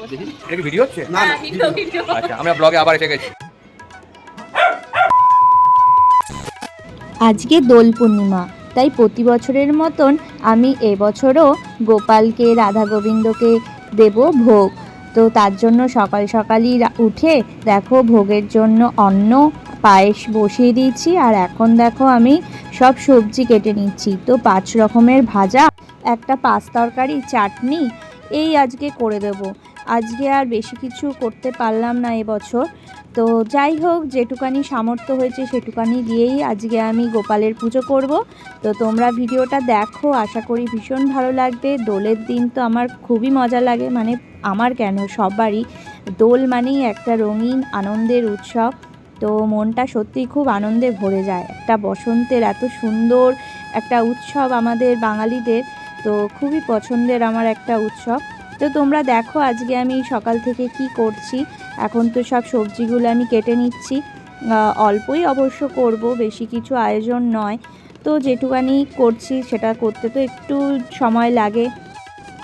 দেখো এটা কি ভিডিও হচ্ছে? না না ভিডিও ভিডিও আচ্ছা আমরা ব্লগে আবার এসে গেছি। আজকে দোল পূর্ণিমা তাই প্রতি বছরের মতন আমি এবছরও গোপালকে রাধা গোবিন্দকে দেব ভোগ। তো তার জন্য সকাল সকালই উঠে দেখো ভোগের জন্য অন্ন পায়েস বসিয়ে দিয়েছি আর এখন দেখো আমি সব সবজি কেটে নিচ্ছি। তো পাঁচ রকমের ভাজা একটা পাঁচ তরকারি চাটনি এই আজকে করে দেব। আজকে আর বেশি কিছু করতে পারলাম না এবছর তো যাই হোক, যেটুকানি সামর্থ্য হয়েছে সেটুকানি দিয়েই আজকে আমি গোপালের পুজো করব। তো তোমরা ভিডিওটা দেখো, আশা করি ভীষণ ভালো লাগবে। দোলের দিন তো আমার খুবই মজা লাগে মানে আমার কেন, সবারই। দোল মানেই একটা রঙিন আনন্দের উৎসব। তো মনটা সত্যিই খুব আনন্দে ভরে যায়। একটা বসন্তের এত সুন্দর একটা উৎসব আমাদের বাঙালিদের, তো খুবই পছন্দের আমার একটা উৎসব। তো তোমরা দেখো আজকে আমি সকাল থেকে কি করছি। এখন তো সব সবজিগুলো আমি কেটে নিচ্ছি। অল্পই অবশ্য করব, বেশি কিছু আয়োজন নয়। তো যেটুকানি করছি সেটা করতে তো একটু সময় লাগে।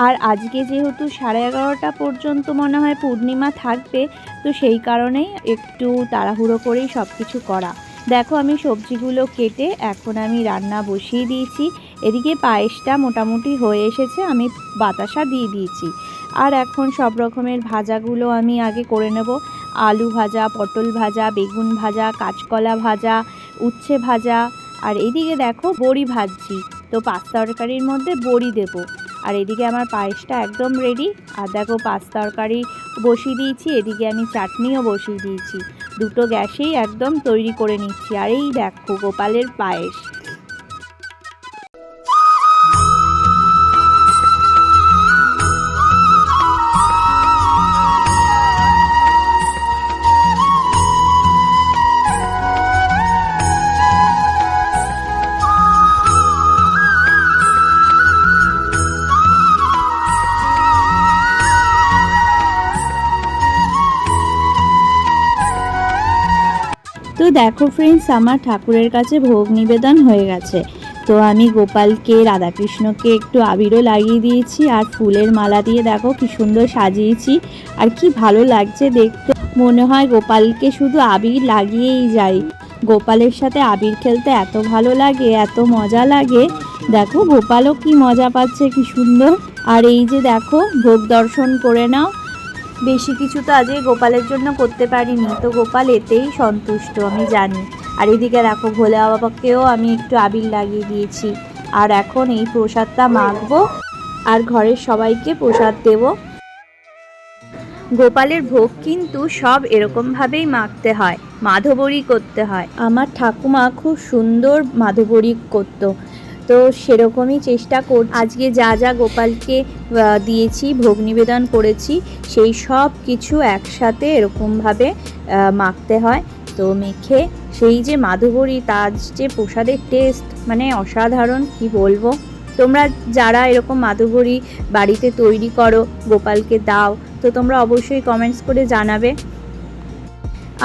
আর আজকে যেহেতু সাড়ে এগারোটা পর্যন্ত মনে হয় পূর্ণিমা থাকবে, তো সেই কারণেই একটু তাড়াহুড়ো করেই সব কিছু করা। দেখো আমি সবজিগুলো কেটে এখন আমি রান্না বসিয়ে দিয়েছি। এদিকে পায়েসটা মোটামুটি হয়ে এসেছে, আমি বাতাসা দিয়ে দিয়েছি। আর এখন সব রকমের ভাজাগুলো আমি আগে করে নেব। আলু ভাজা, পটল ভাজা, বেগুন ভাজা, কাঁচকলা ভাজা, উচ্ছে ভাজা। আর এদিকে দেখো বড়ি ভাজছি, তো পাঁচ তরকারির মধ্যে বড়ি দেব। আর এদিকে আমার পায়েসটা একদম রেডি আর দেখো পাঁচ তরকারি বসিয়ে দিয়েছি, এদিকে আমি চাটনিও বসিয়ে দিয়েছি। দুটো গ্যাসেই একদম তৈরি করে নিচ্ছি। আর এই দেখো গোপালের পায়েস। দেখো ফ্রেন্ডস আমার ঠাকুরের কাছে ভোগ নিবেদন হয়ে গেছে। তো আমি গোপালকে, রাধাকৃষ্ণকে একটু আবিরও লাগিয়ে দিয়েছি আর ফুলের মালা দিয়ে দেখো কি সুন্দর সাজিয়েছি। আর কি ভালো লাগছে দেখতে। মনে হয় গোপালকে শুধু আবির লাগিয়েই যাই। গোপালের সাথে আবির খেলতে এত ভালো লাগে, এত মজা লাগে। দেখো গোপালও কি মজা পাচ্ছে, কি সুন্দর। আর এই যে দেখো ভোগ দর্শন করে নাও। বেশি কিছু তো আজকে গোপালের জন্য করতে পারিনি। তো গোপাল এতেই সন্তুষ্ট, আমি জানি। আর এদিকে দেখো, ভোলে বাবাকেও আমি একটু আবির লাগিয়ে দিয়েছি। আর এখন এই প্রসাদটা মাখবো আর ঘরের সবাইকে প্রসাদ দেব। গোপালের ভোগ কিন্তু সব এরকমভাবেই মাখতে হয় মাধবরী করতে হয়। আমার ঠাকুমা খুব সুন্দর মাধবরী করতো। তো সেরকমই চেষ্টা কর আজকে যা যা গোপালকে দিয়েছি, ভোগ নিবেদন করেছি, সেই সব কিছু একসাথে এরকমভাবে মাখতে হয়। তো মেখে সেই যে মাধুবরী, তার যে প্রসাদের টেস্ট মানে অসাধারণ, কি বলব? তোমরা যারা এরকম মাধুবরী বাড়িতে তৈরি করো, গোপালকে দাও, তো তোমরা অবশ্যই কমেন্টস করে জানাবে।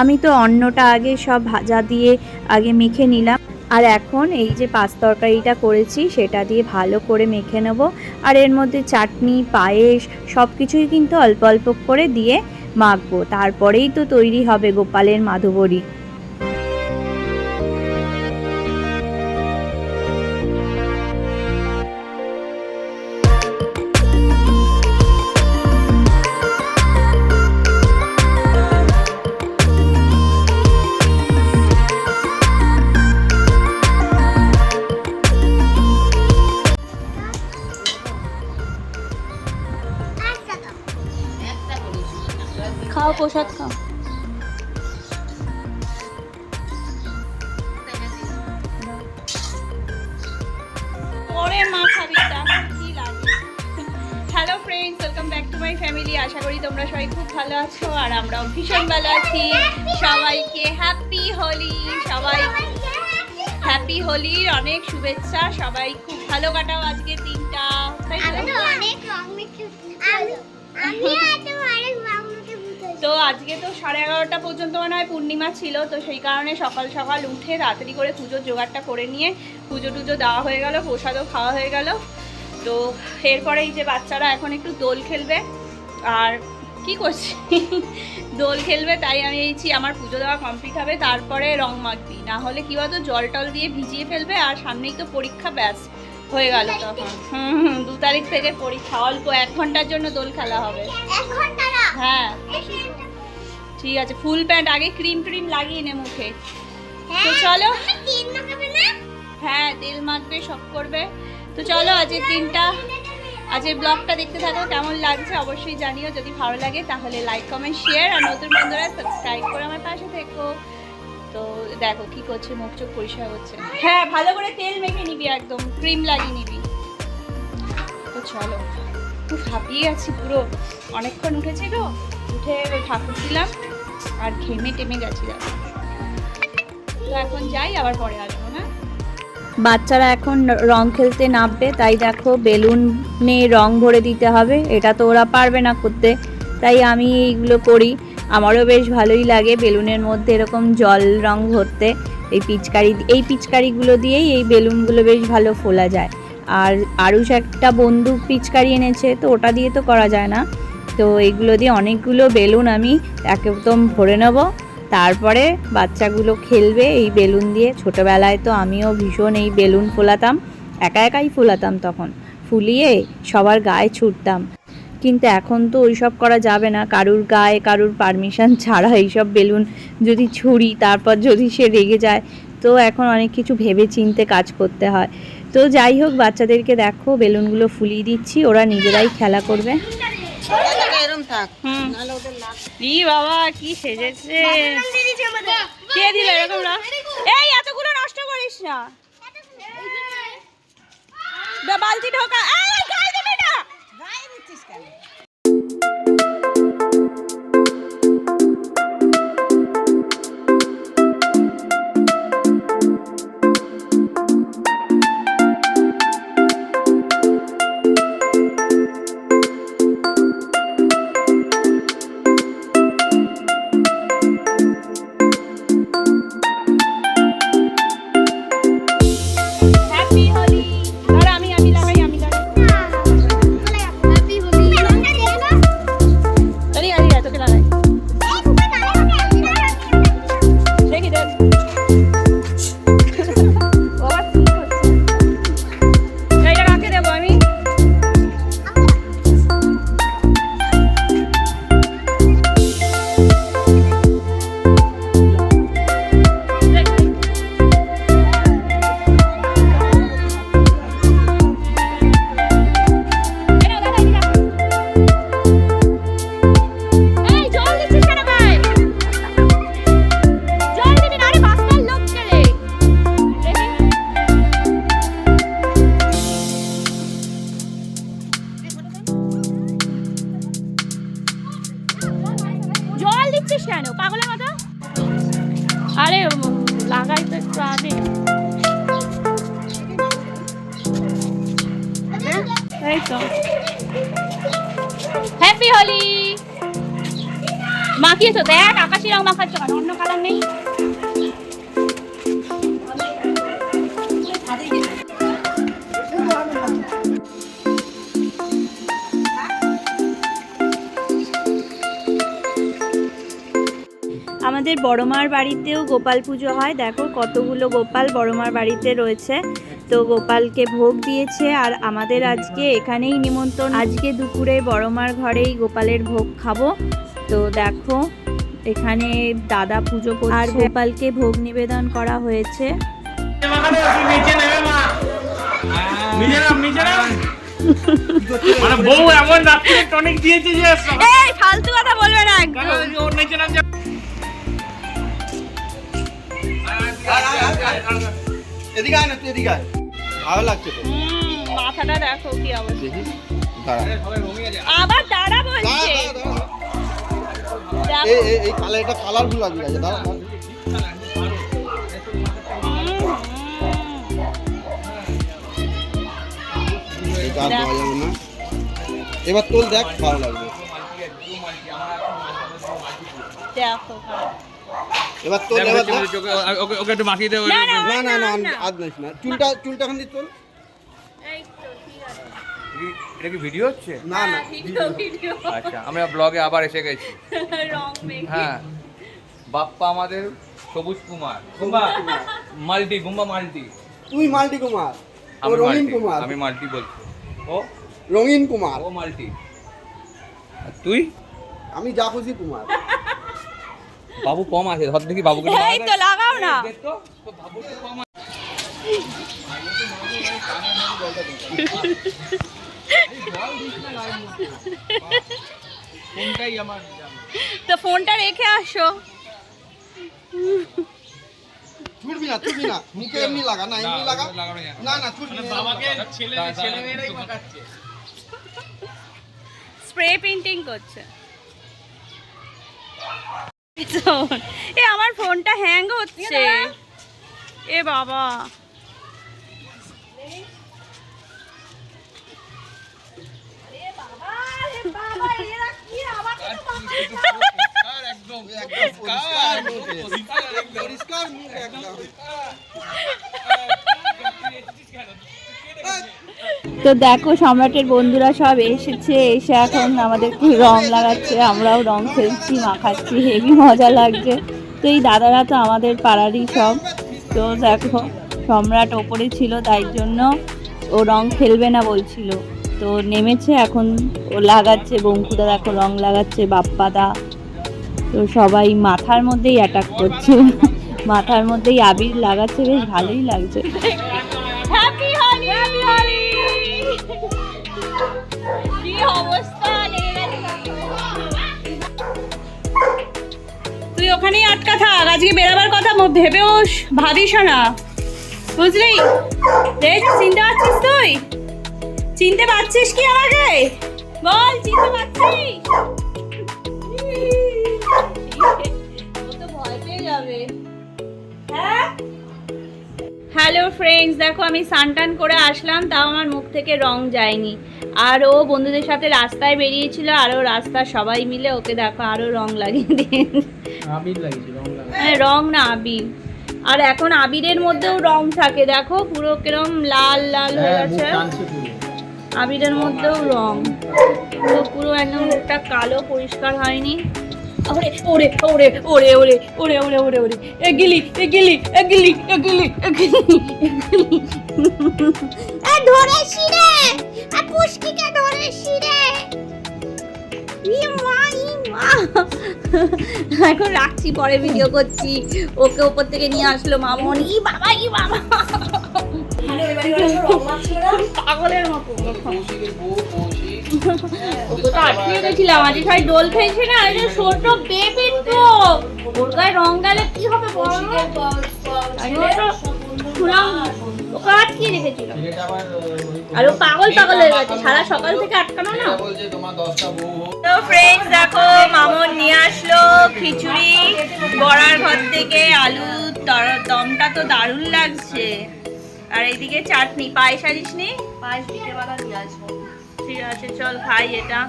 আমি তো অন্নটা আগে সব ভাজা দিয়ে আগে মেখে নিলাম। আর এখন এই যে পাঁচ তরকারিটা করেছি, সেটা দিয়ে ভালো করে মেখে নেব। আর এর মধ্যে চাটনি, পায়েস সব কিছুই কিন্তু অল্প অল্প করে দিয়ে মাখবো। তারপরেই তো তৈরি হবে গোপালের মাধুবরী। আশা করি তোমরা সবাই খুব ভালো আছো আর আমরাও ভীষণ ভালো আছি। সবাইকে হ্যাপি হোলি সবাই হ্যাপি হোলির অনেক শুভেচ্ছা সবাই খুব ভালো কাটাও আজকে দিনটা তাই তো? আজকে তো সাড়ে এগারোটা পর্যন্ত মনে হয় পূর্ণিমা ছিল তো সেই কারণে সকাল সকাল উঠে তাড়াতাড়ি করে পুজোর জোগাড়টা করে নিয়ে পুজো টুজো দেওয়া হয়ে গেল প্রসাদও খাওয়া হয়ে গেল। তো এরপরে এই যে বাচ্চারা এখন একটু দোল খেলবে আর কি করছি? দোল খেলবে তাই আমি এইছি আমার পুজো দেওয়া কমপ্লিট হবে তারপরে রং মাখবি। না হলে কি বলতো জল টল দিয়ে ভিজিয়ে ফেলবে আর সামনেই তো পরীক্ষা ব্যাস হয়ে গেল তখন। হুম হুম, দু তারিখ থেকে পরীক্ষা অল্প এক ঘণ্টার জন্য দোল খেলা হবে। হ্যাঁ। ঠিক আছে ফুল প্যান্ট আগে ক্রিম ট্রিম লাগিয়ে নে মুখে। তো চলো। হ্যাঁ তেল মাখবে সব করবে। তো চলো আজকের দিনটা আজকের ব্লগটা দেখতে থাকো, কেমন লাগছে অবশ্যই জানিও, যদি ভালো লাগে তাহলে লাইক কমেন্ট শেয়ার আর নতুন বন্ধুরা সাবস্ক্রাইব করে আমার পাশে থেকো। তো দেখো কি করছে, মুখ চোখ পরিষ্কার হচ্ছে। হ্যাঁ ভালো করে তেল মেখে নিবি একদম ক্রিম লাগিয়ে নিবি। তো চলো খুব হাঁপিয়ে আছি পুরো। অনেকক্ষণ উঠেছি তো উঠে ঠাকুর দিলাম, আর ঘেমে টেমে গেছি দেখো। তো এখন যাই, আবার পরে আসব হ্যাঁ বাচ্চারা এখন রং খেলতে নামবে, তাই দেখো বেলুনে রং ভরে দিতে হবে, এটা তো ওরা পারবে না করতে, তাই আমি এইগুলো করি। আমারও বেশ ভালোই লাগে বেলুনের মধ্যে এরকম জল রং ভরতে, এই পিচকারি, এই পিচকারিগুলো দিয়েই এই বেলুনগুলো বেশ ভালো ফোলা যায়। আর আরুষ একটা বন্দুক পিচকারি এনেছে, তো ওটা দিয়ে তো করা যায় না। তো এইগুলো দিয়ে অনেকগুলো বেলুন আমি একদম ভরে নেব। তারপরে বাচ্চাগুলো খেলবে এই বেলুন দিয়ে। ছোটোবেলায় তো আমিও ভীষণ এই বেলুন ফোলাতাম, একা একাই ফোলাতাম তখন। ফুলিয়ে সবার গায়ে ছুটতাম। কিন্তু এখন তো ওইসব করা যাবে না। কারুর গায়ে কারুর পারমিশন ছাড়া এইসব বেলুন যদি ছুরি, তারপর যদি সে রেগে যায়, তো এখন অনেক কিছু ভেবে চিনতে কাজ করতে হয়। তো যাই হোক, বাচ্চাদেরকে দেখো, বেলুনগুলো ফুলিয়ে দিচ্ছি। ওরা নিজেরাই খেলা করবে। হুম। ই বাবা কি সেজেছে? কে দিল এরকম না এই এতগুলো নষ্ট করিস না। বালতি ঢোকা। এই গায়ে দেবে না। হ্যাপি এই তো। হ্যাপি হোলি মাখিয়েছো? দেখ, আকাশি রং মাখাচ্ছ কেন? অন্য কালার নেই। আমাদের বড়মার বাড়িতেও গোপাল পুজো হয়। দেখো কতগুলো গোপাল বড়মার বাড়িতে রয়েছে। তো গোপালকে ভোগ দিয়েছে আর আমাদের আজকে এখানেই নিমন্ত্রণ আজকে দুপুরে বড়মার ঘরেই গোপালের ভোগ খাব তো দেখো এখানে দাদা পুজো করছে আর গোপালকে ভোগ নিবেদন করা হয়েছে মানে বউ এমন রাত্রে টনিক দিয়েছে যে এই ফালতু কথা বলবে না ওর নিচে নাম এদিকে আয় না তুই এদিকে আয় ভালো লাগছে তো। মাথাটা দেখো কি অবস্থা। আবার দাঁড়া বলছে। এই এই এই কালার এটা কালারফুল লাগবে আছে দাঁড়া। দেওয়া যাবে না। এবার তোল দেখ ভালো লাগবে। দেখো এবার তোল এবার ওকে ওকে একটু মাখিয়ে দেবো না না না না না না। আজ নিস না। চুলটা চুলটা খান তোল। এই তো, এটা কি ভিডিও হচ্ছে? না না হ্যাঁ, ভিডিও ভিডিও আচ্ছা আমরা ব্লগে আবার এসে গেছি। হ্যাঁ বাপ্পা আমাদের সবুজ কুমার। গুম্বা? মাল্টি গুম্বা মাল্টি। তুই মাল্টি কুমার আমি রঙিন মাল্টি কুমার। আমি মাল্টি বলছি। ও? রঙিন কুমার। ও মাল্টি। আর তুই? আমি যা খুশি কুমার। বাবু কম আছে ধর দেখি বাবুকে এই তো লাগাও না। তো, ফোনটা রেখে আসো। ছুটবি না ছুটবি না। মুখে এমনি লাগা না এমনি লাগা? না। না না ছুটবি না বাবাকে ছেলে ছেলে মেয়েরাই পাকাচ্ছে স্প্রে পেন্টিং করছে। এ আমার ফোনটা হ্যাং হচ্ছে। এ বাবা। আর একদম একদম পরিষ্কার। পরিষ্কার মুখ একদম। তো দেখো, সম্রাটের বন্ধুরা সব এসেছে, এসে এখন আমাদেরকে রং লাগাচ্ছে। আমরাও রং খেলছি, মাখাচ্ছি, হেভি মজা লাগছে। তো এই দাদারা তো আমাদের পাড়ারই সব। তো দেখো, সম্রাট ওপরে ছিল, তাই জন্য ও রং খেলবে না বলছিল। তো নেমেছে, এখন ও লাগাচ্ছে, বঙ্কুদা দেখো রং লাগাচ্ছে, বাপ্পাদা। তো সবাই মাথার মধ্যেই অ্যাটাক করছে। মাথার মধ্যেই আবির লাগাচ্ছে, বেশ ভালোই লাগছে। তুই ওখানেই আটকা থাক, আজকে বেরাবার কথা ভেবেও ভাবিস না। বুঝলি? চিনতে পারছিস তুই? চিনতে পারছিস কি আমাকে? বল, চিনতে পারছিস? হ্যালো ফ্রেন্ডস দেখো আমি সানটান করে আসলাম তাও আমার মুখ থেকে রং যায়নি। আর ও বন্ধুদের সাথে রাস্তায় বেরিয়েছিল আরও রাস্তা সবাই মিলে ওকে দেখো আরও রং লাগিয়ে দিয়ে হ্যাঁ রং না আবির। আর এখন আবিরের মধ্যেও রং থাকে দেখো পুরো কিরম লাল লাল হয়ে গেছে। আবিরের মধ্যেও রং। পুরো একদম মুখটা কালো পরিষ্কার হয়নি। ওরে ওরে ওরে ওরে ওরে ওরে ওরে ওরে ওরে। এ গিলি এ গিলি এ গিলি এ গিলি এ গিলি এ গিলি। এ ধরেছি রে এ পুষ্কিকে ধরেছি রে ই মা ই মা। এখন রাখছি পরে ভিডিও করছি। ওকে উপর থেকে নিয়ে আসলো মামন। ই বাবা ই বাবা। পাগলের মতো। ওকে তো আটকে গেছিলাম আজ সবাই দোল খেয়েছে না এই যে ছোট বেবি তো। ওর গায়ে রং গেলে কি হবে বল? আমি তো শুনলাম ওকে আটকে রেখেছিল? আর ও পাগল পাগল হয়ে গেছে সারা সকাল থেকে আটকানো না? তো ফ্রেন্ডস দেখো মামন নিয়ে আসলো খিচুড়ি বড়ার ঘর থেকে আলু তর- দমটা তো দারুণ লাগছে। আর এইদিকে চাটনি পায়েস আনিস নি পায়েস বিকেলবেলা নিয়ে আসব আছে চল খাই এটা।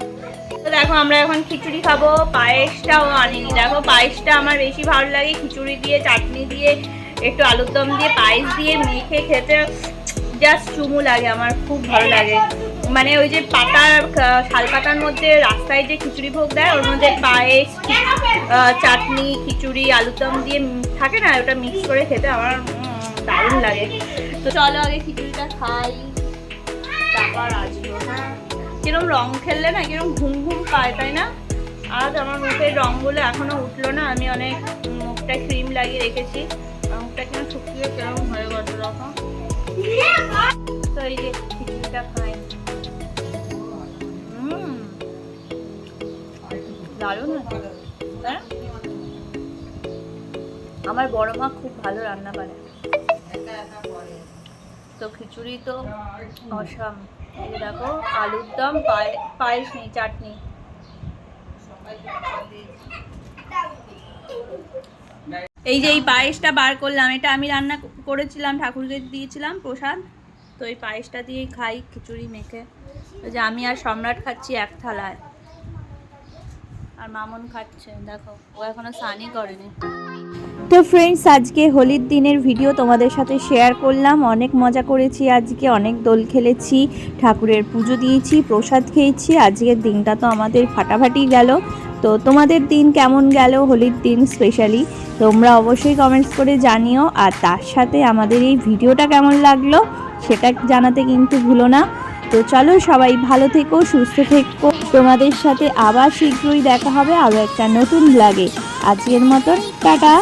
তো দেখো আমরা এখন খিচুড়ি খাব পায়েসটাও আনিনি। দেখো পায়েসটা আমার বেশি ভালো লাগে, খিচুড়ি দিয়ে, চাটনি দিয়ে, একটু আলুর দম দিয়ে, পায়েস দিয়ে, মেখে খেতে জাস্ট চুমু লাগে আমার, খুব ভালো লাগে। মানে ওই যে পাতার শাল পাতার মধ্যে রাস্তায় যে খিচুড়ি ভোগ দেয়, ওর মধ্যে পায়েস চাটনি, খিচুড়ি, আলুর দম দিয়ে থাকে না, ওটা মিক্স করে খেতে আমার দারুণ লাগে। তো চলো আগে খিচুড়িটা খাই, তারপর আসব হ্যাঁ। কিরম রং খেললে না কিরম ঘুম ঘুম পায়, তাই না? আজ আমার মুখের রঙগুলো এখনও উঠল না, আমি অনেক মুখটা ক্রিম লাগিয়ে রেখেছি। মুখটা কিরম শুকিয়ে কিরম হয়ে গেছে রকম তো এই দারুণ আছে আমার বড় মা খুব ভালো রান্না করে তো খিচুড়ি তো অসাম। দেখো, আলুর দম, পায়ে- পায়েস নেই, চাটনি। এই যে এই পায়েসটা বার করলাম, এটা আমি রান্না করেছিলাম, ঠাকুরকে দিয়েছিলাম প্রসাদ। তো এই পায়েসটা দিয়েই খাই, খিচুড়ি মেখে। যে আমি আর সম্রাট খাচ্ছি এক থালায়। আর মামন খাচ্ছে, দেখো, ও এখনও স্নানই করেনি। তো ফ্রেন্ডস আজকে হোলির দিনের ভিডিও তোমাদের সাথে শেয়ার করলাম। অনেক মজা করেছি আজকে, অনেক দোল খেলেছি, ঠাকুরের পুজো দিয়েছি, প্রসাদ খেয়েছি, আজকের দিনটা তো আমাদের ফাটাফাটি গেল। তো তোমাদের দিন কেমন গেল হোলির দিন স্পেশালি তোমরা অবশ্যই কমেন্টস করে জানিও। আর তার সাথে আমাদের এই ভিডিওটা কেমন লাগল, সেটা জানাতে কিন্তু ভুলো না। তো চলো সবাই ভালো থেকো, সুস্থ থেকো। তোমাদের সাথে আবার শীঘ্রই দেখা হবে আরও একটা নতুন ব্লগে আজকের মতন, টাটা।